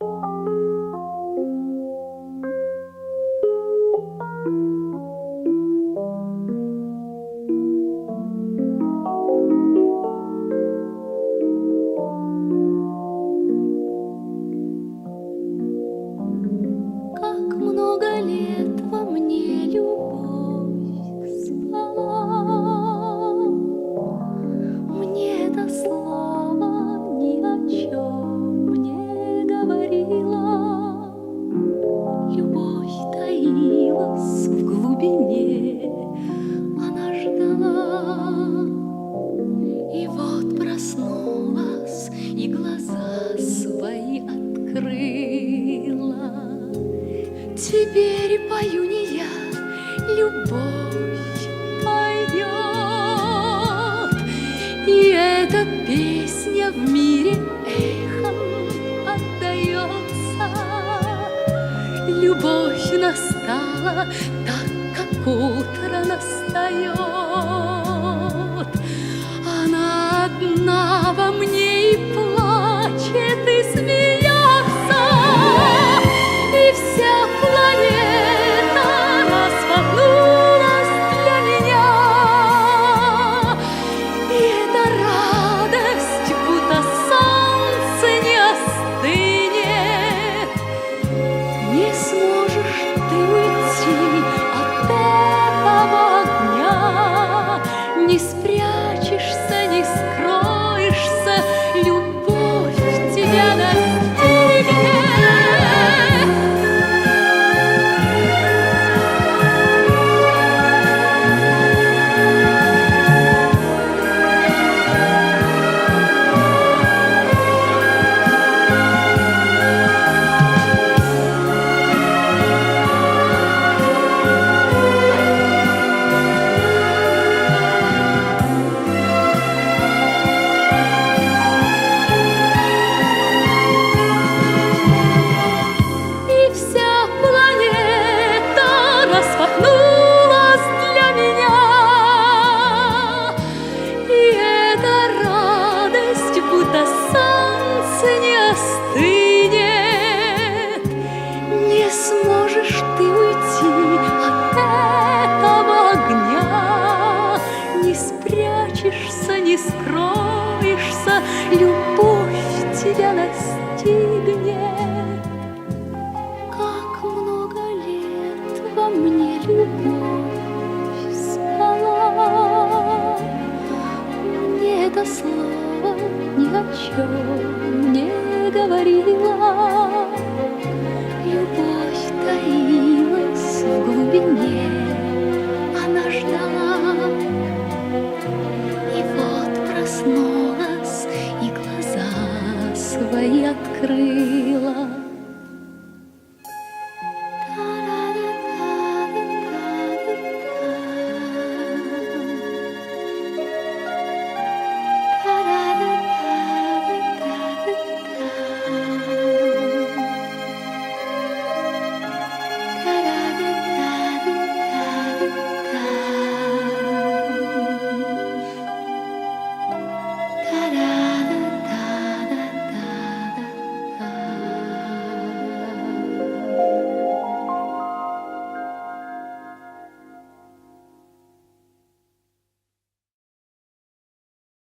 Как Любовь таилась в глубине, она ждала. И вот проснулась и глаза свои открыла. Теперь пою не я, любовь пойдет. И эта песня в мире эхом Любовь настала так, как утро настает. Ты уйти от этого огня, не спрячешься, не скроешься, любовь тебя настигнет. Как много лет во мне любовь спала. Мне это слово ни о чем не говорила. Проснулась и глаза свои открыла.